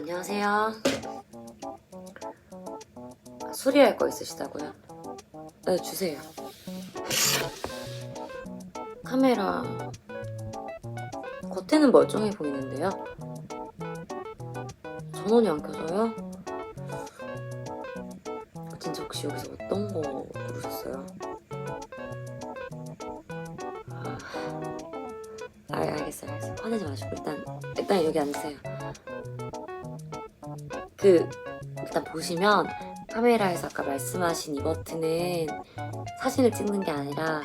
안녕하세요. 아, 수리할 거 있으시다고요? 네, 주세요. 카메라 겉에는 멀쩡해 보이는데요. 전원이 안 켜져요? 진짜 혹시 여기서 어떤 거 누르셨어요? 아, 아, 알겠어요, 알겠어요. 화내지 마시고 일단 일단 여기 앉으세요. 그 일단 보시면 카메라에서 아까 말씀하신 이 버튼은 사진을 찍는 게 아니라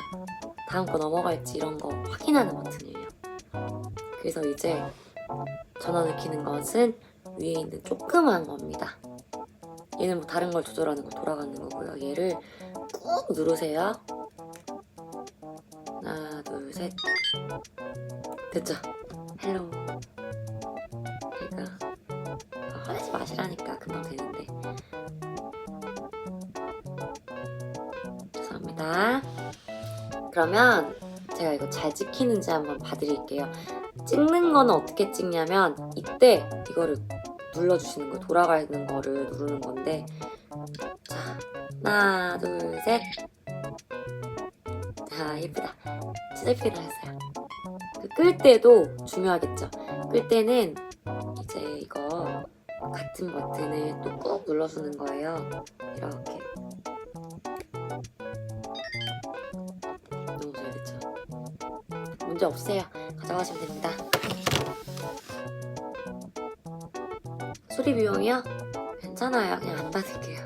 다음 거 넘어갈지 이런 거 확인하는 버튼이에요. 그래서 이제 전원을 켜는 것은 위에 있는 조그만 겁니다. 얘는 뭐 다른 걸 조절하는 거 돌아가는 거고요. 얘를 꾹 누르세요. 하나, 둘, 셋. 됐죠? 헬로. 그 마시라니까 금방 되는데. 죄송합니다. 그러면 제가 이거 잘 찍히는지 한번 봐드릴게요. 찍는 거는 어떻게 찍냐면 이때 이거를 눌러주시는 거 돌아가는 거를 누르는 건데 자 하나 둘셋 자 예쁘다 진짜 예쁘게 나왔어요 그 끌 때도 중요하겠죠 끌 때는 이제 이거 같은 버튼을 또 꾹 눌러주는 거예요 이렇게 너무 잘 됐죠 문제 없어요 가져가시면 됩니다 수리 비용이요? 괜찮아요. 그냥 안 받을게요.